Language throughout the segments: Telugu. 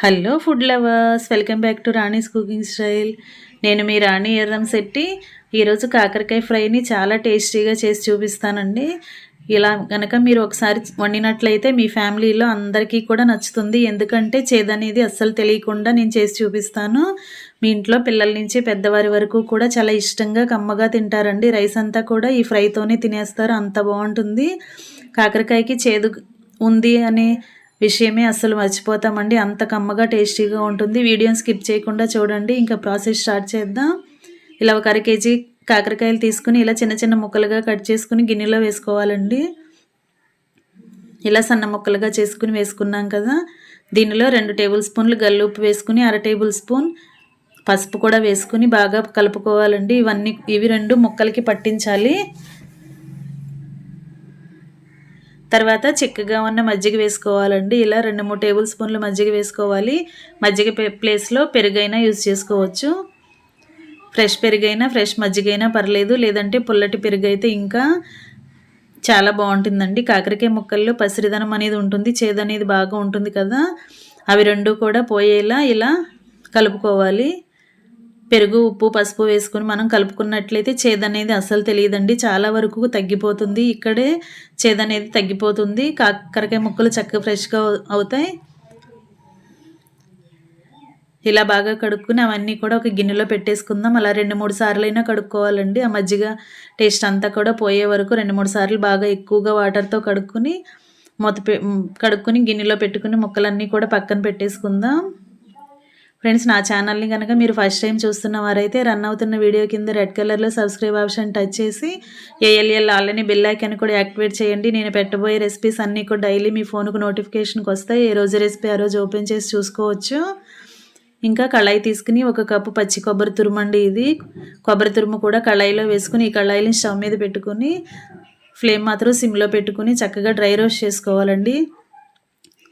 Hello food lovers welcome back to Rani's cooking style. నేను మీ రాణి ఎర్రం శెట్టి. ఈరోజు కాకరకాయ ఫ్రైని చాలా టేస్టీగా చేసి చూపిస్తానండి. ఇలా కనుక మీరు ఒకసారి వండినట్లయితే మీ ఫ్యామిలీలో అందరికీ కూడా నచ్చుతుంది. ఎందుకంటే చేదనేది అస్సలు తెలియకుండా నేను చేసి చూపిస్తాను. మీ ఇంట్లో పిల్లల నుంచి పెద్దవారి వరకు కూడా చాలా ఇష్టంగా కమ్మగా తింటారండి. రైస్ అంతా కూడా ఈ ఫ్రైతోనే తినేస్తారు. అంత బాగుంటుంది. కాకరకాయకి చేదు ఉంది అనే విషయమే అసలు మర్చిపోతామండి. అంత కమ్మగా టేస్టీగా ఉంటుంది. వీడియోని స్కిప్ చేయకుండా చూడండి. ఇంకా ప్రాసెస్ స్టార్ట్ చేద్దాం. ఇలా ఒక అర కేజీ కాకరకాయలు తీసుకుని ఇలా చిన్న చిన్న ముక్కలుగా కట్ చేసుకుని గిన్నెలో వేసుకోవాలండి. ఇలా సన్న ముక్కలుగా చేసుకుని వేసుకున్నాం కదా. దీనిలో రెండు టేబుల్ స్పూన్లు గల్లుప్పు వేసుకుని అర టేబుల్ స్పూన్ పసుపు కూడా వేసుకుని బాగా కలుపుకోవాలండి. ఇవన్నీ ఇవి రెండు ముక్కలకి పట్టించాలి. తర్వాత చిక్కగా ఉన్న మజ్జిగ వేసుకోవాలండి. ఇలా రెండు మూడు టేబుల్ స్పూన్లు మజ్జిగ వేసుకోవాలి. మజ్జిగ ప్లేస్లో పెరుగైనా యూజ్ చేసుకోవచ్చు. ఫ్రెష్ పెరుగైనా ఫ్రెష్ మజ్జిగైనా పర్లేదు. లేదంటే పుల్లటి పెరుగు అయితే ఇంకా చాలా బాగుంటుందండి. కాకరకాయ ముక్కల్లో పసిరిదనం అనేది ఉంటుంది. చేదు అనేది బాగా ఉంటుంది కదా. అవి రెండు కూడా పోయేలా ఇలా కలుపుకోవాలి. పెరుగు ఉప్పు పసుపు వేసుకుని మనం కలుపుకున్నట్లయితే చేదనేది అసలు తెలియదండి. చాలా వరకు తగ్గిపోతుంది. ఇక్కడే చేదనేది తగ్గిపోతుంది. కాకరకాయ ముక్కలు చక్కగా ఫ్రెష్గా అవుతాయి. ఇలా బాగా కడుక్కుని అవన్నీ కూడా ఒక గిన్నెలో పెట్టేసుకుందాం. అలా రెండు మూడు సార్లైనా కడుక్కోవాలండి. ఆ మజ్జిగ టేస్ట్ అంతా కూడా పోయే వరకు రెండు మూడు సార్లు బాగా ఎక్కువగా వాటర్తో కడుక్కుని మొత్త కడుక్కుని గిన్నెలో పెట్టుకుని ముక్కలన్నీ కూడా పక్కన పెట్టేసుకుందాం. ఫ్రెండ్స్ నా ఛానల్ని కనుక మీరు ఫస్ట్ టైం చూస్తున్న వారైతే రన్ అవుతున్న వీడియో కింద రెడ్ కలర్లో సబ్స్క్రైబ్ ఆప్షన్ టచ్ చేసి A L L already bell icon కూడా యాక్టివేట్ చేయండి. నేను పెట్టబోయే రెసిపీస్ అన్నీ కూడా డైలీ మీ ఫోన్కు నోటిఫికేషన్కి వస్తాయి. ఏ రోజు రెసిపీ ఆ రోజు ఓపెన్ చేసి చూసుకోవచ్చు. ఇంకా కళాయి తీసుకుని ఒక కప్పు పచ్చి కొబ్బరి తురుమండి ఇది. కొబ్బరి తురుము కూడా కళాయిలో వేసుకుని ఈ కళాయిని స్టవ్ మీద పెట్టుకుని ఫ్లేమ్ మాత్రం సిమ్లో పెట్టుకుని చక్కగా డ్రై రోస్ట్ చేసుకోవాలండి.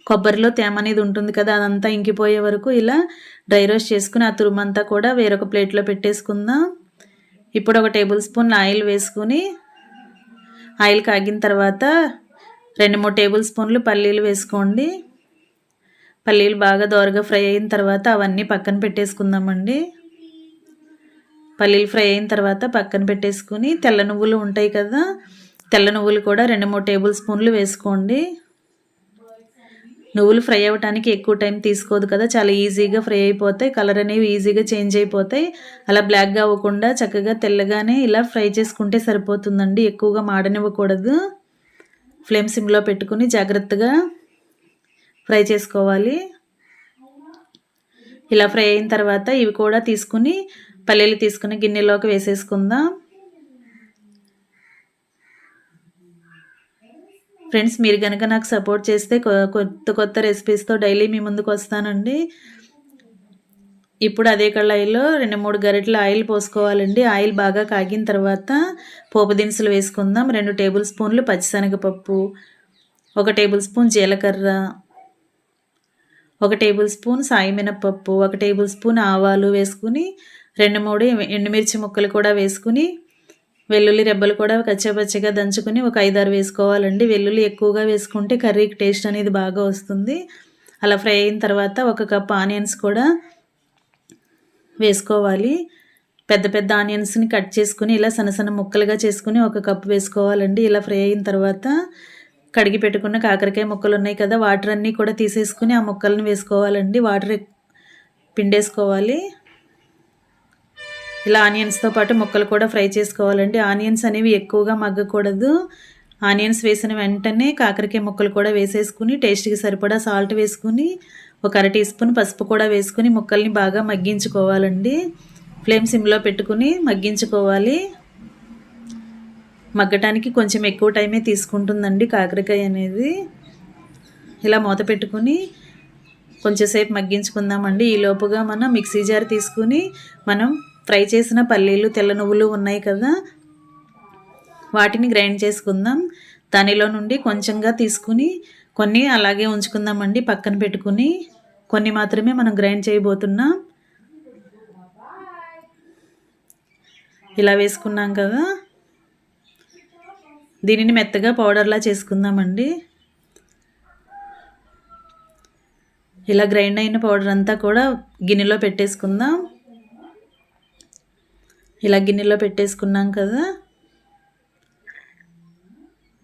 కొబ్బరిలో తేమ అనేది ఉంటుంది కదా అదంతా ఇంకిపోయే వరకు ఇలా డ్రై రోస్ట్ చేసుకుని ఆ తురుమంతా కూడా వేరొక ప్లేట్లో పెట్టేసుకుందాం. ఇప్పుడు ఒక టేబుల్ స్పూన్ ఆయిల్ వేసుకుని ఆయిల్ కాగిన తర్వాత రెండు మూడు టేబుల్ స్పూన్లు పల్లీలు వేసుకోండి. పల్లీలు బాగా దోరగా ఫ్రై అయిన తర్వాత అవన్నీ పక్కన పెట్టేసుకుందామండి. పల్లీలు ఫ్రై అయిన తర్వాత పక్కన పెట్టేసుకుని తెల్ల నువ్వులు ఉంటాయి కదా తెల్ల నువ్వులు కూడా రెండు మూడు టేబుల్ స్పూన్లు వేసుకోండి. నువ్వులు ఫ్రై అవ్వడానికి ఎక్కువ టైం తీసుకోదు కదా చాలా ఈజీగా ఫ్రై అయిపోతాయి కలర్ అనేవి ఈజీగా చేంజ్ అయిపోతాయి. అలా బ్లాక్గా అవ్వకుండా చక్కగా తెల్లగానే ఇలా ఫ్రై చేసుకుంటే సరిపోతుందండి ఎక్కువగా మాడనివ్వకూడదు. ఫ్లేమ్ సిమ్లో పెట్టుకుని జాగ్రత్తగా ఫ్రై చేసుకోవాలి. ఇలా ఫ్రై అయిన తర్వాత ఇవి కూడా తీసుకుని పల్లీలు తీసుకుని గిన్నెలోకి వేసేసుకుందాం. ఫ్రెండ్స్ మీరు కనుక నాకు సపోర్ట్ చేస్తే కొత్త కొత్త రెసిపీస్తో డైలీ మీ ముందుకు వస్తానండి. ఇప్పుడు అదే కళాయిలో రెండు మూడు గరిటెల ఆయిల్ పోసుకోవాలండి. ఆయిల్ బాగా కాగిన తర్వాత పోపు దినుసులు వేసుకుందాం. రెండు టేబుల్ స్పూన్లు పచ్చిశనగపప్పు ఒక టేబుల్ స్పూన్ జీలకర్ర ఒక టేబుల్ స్పూన్ సాయి మినపప్పు ఒక టేబుల్ స్పూన్ ఆవాలు వేసుకుని రెండు మూడు ఎండుమిర్చి ముక్కలు కూడా వేసుకుని వెల్లుల్లి రెబ్బలు కూడా కచ్చపచ్చగా దంచుకుని ఒక ఐదారు వేసుకోవాలండి. వెల్లుల్లి ఎక్కువగా వేసుకుంటే కర్రీకి టేస్ట్ అనేది బాగా వస్తుంది. అలా ఫ్రై అయిన తర్వాత ఒక కప్ ఆనియన్స్ కూడా వేసుకోవాలి. పెద్ద పెద్ద ఆనియన్స్ని కట్ చేసుకుని ఇలా సన్న సన్న ముక్కలుగా చేసుకుని ఒక కప్ వేసుకోవాలండి. ఇలా ఫ్రై అయిన తర్వాత కడిగి పెట్టుకున్న కాకరకాయ ముక్కలు ఉన్నాయి కదా వాటర్ అన్నీ కూడా తీసేసుకుని ఆ ముక్కలను వేసుకోవాలండి. వాటర్ పిండేసుకోవాలి. ఇలా ఆనియన్స్తో పాటు ముక్కలు కూడా ఫ్రై చేసుకోవాలండి. ఆనియన్స్ అనేవి ఎక్కువగా మగ్గకూడదు. ఆనియన్స్ వేసిన వెంటనే కాకరకాయ ముక్కలు కూడా వేసేసుకుని టేస్ట్కి సరిపడా సాల్ట్ వేసుకుని ఒక అర టీ స్పూన్ పసుపు కూడా వేసుకుని ముక్కల్ని బాగా మగ్గించుకోవాలండి. ఫ్లేమ్ సిమ్లో పెట్టుకుని మగ్గించుకోవాలి. మగ్గటానికి కొంచెం ఎక్కువ టైమే తీసుకుంటుందండి కాకరకాయ అనేది. ఇలా మూత పెట్టుకుని కొంచెంసేపు మగ్గించుకుందామండి. ఈ లోపుగా మనం మిక్సీ జార్ తీసుకుని మనం ఫ్రై చేసిన పల్లీలు తెల్ల నువ్వులు ఉన్నాయి కదా వాటిని గ్రైండ్ చేసుకుందాం. దానిలో నుండి కొంచెంగా తీసుకుని కొన్ని అలాగే ఉంచుకుందామండి పక్కన పెట్టుకుని. కొన్ని మాత్రమే మనం గ్రైండ్ చేయబోతున్నాం. ఇలా వేసుకున్నాం కదా. దీనిని మెత్తగా పౌడర్లా చేసుకుందామండి. ఇలా గ్రైండ్ అయిన పౌడర్ అంతా కూడా గిన్నెలో పెట్టేసుకుందాం. ఇలా గిన్నెలో పెట్టేసుకున్నాం కదా.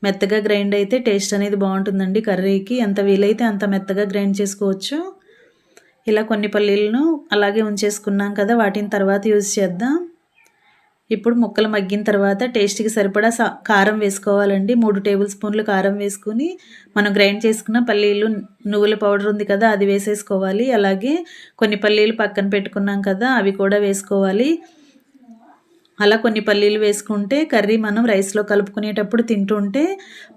మెత్తగా గ్రైండ్ అయితే టేస్ట్ అనేది బాగుంటుందండి కర్రీకి. ఎంత వీలైతే అంత మెత్తగా గ్రైండ్ చేసుకోవచ్చు. ఇలా కొన్ని పల్లీలను అలాగే ఉంచేసుకున్నాం కదా వాటిని తర్వాత యూజ్ చేద్దాం. ఇప్పుడు ముక్కలు మగ్గిన తర్వాత టేస్ట్కి సరిపడా కారం వేసుకోవాలండి. మూడు టేబుల్ స్పూన్లు కారం వేసుకుని మనం గ్రైండ్ చేసుకున్న పల్లీలు నువ్వుల పౌడర్ ఉంది కదా అది వేసేసుకోవాలి. అలాగే కొన్ని పల్లీలు పక్కన పెట్టుకున్నాం కదా అవి కూడా వేసుకోవాలి. అలా కొన్ని పల్లీలు వేసుకుంటే కర్రీ మనం రైస్లో కలుపుకునేటప్పుడు తింటుంటే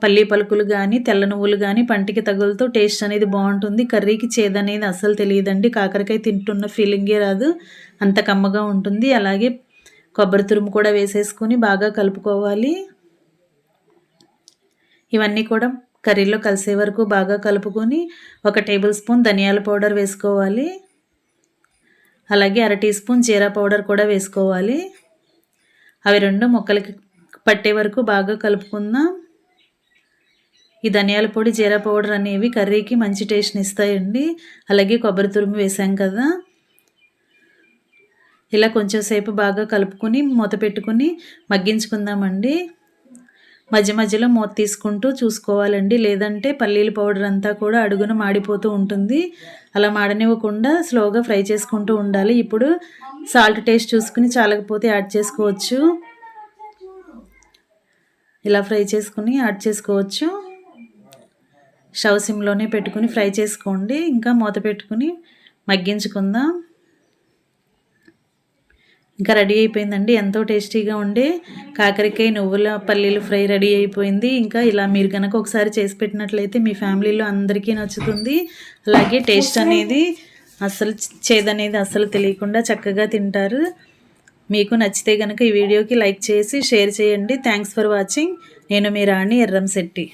పల్లీ పలుకులు కానీ తెల్ల నువ్వులు కానీ పంటికి తగులుతూ టేస్ట్ అనేది బాగుంటుంది. కర్రీకి చేదనేది అసలు తెలియదండి. కాకరకాయ తింటున్న ఫీలింగే రాదు. అంత కమ్మగా ఉంటుంది. అలాగే కొబ్బరి తురుము కూడా వేసేసుకుని బాగా కలుపుకోవాలి. ఇవన్నీ కూడా కర్రీలో కలిసే వరకు బాగా కలుపుకొని ఒక టేబుల్ స్పూన్ ధనియాల పౌడర్ వేసుకోవాలి. అలాగే అర టీ స్పూన్ జీరా పౌడర్ కూడా వేసుకోవాలి. అవి రెండు మొక్కలకి పట్టే వరకు బాగా కలుపుకుందాం. ఈ ధనియాల పొడి జీరా పౌడర్ అనేవి కర్రీకి మంచి టేస్ట్ని ఇస్తాయండి. అలాగే కొబ్బరి తురుము వేసాం కదా. ఇలా కొంచెం సేపు బాగా కలుపుకొని మూత పెట్టుకుని మగ్గించుకుందామండి. మధ్య మధ్యలో మూత తీసుకుంటూ చూసుకోవాలండి. లేదంటే పల్లీల పౌడర్ అంతా కూడా అడుగున మాడిపోతూ ఉంటుంది. అలా మాడనివ్వకుండా స్లోగా ఫ్రై చేసుకుంటూ ఉండాలి. ఇప్పుడు సాల్ట్ టేస్ట్ చూసుకుని చాలకపోతే యాడ్ చేసుకోవచ్చు. ఇలా ఫ్రై చేసుకుని యాడ్ చేసుకోవచ్చు. స్టవ్ సిమ్లోనే పెట్టుకుని ఫ్రై చేసుకోండి. ఇంకా మూత పెట్టుకుని మగ్గించుకుందాం. ఇంకా రెడీ అయిపోయిందండి. ఎంతో టేస్టీగా ఉండే కాకరకాయ నువ్వుల పల్లీలు ఫ్రై రెడీ అయిపోయింది. ఇంకా ఇలా మీరు కనుక ఒకసారి చేసి పెట్టినట్లయితే మీ ఫ్యామిలీలో అందరికీ నచ్చుతుంది. అలాగే టేస్ట్ అనేది అస్సలు చేదనేది అస్సలు తెలియకుండా చక్కగా తింటారు. మీకు నచ్చితే కనుక ఈ వీడియోకి లైక్ చేసి షేర్ చేయండి. Thanks for watching. నేను మీ రాణి ఎర్రంశెట్టి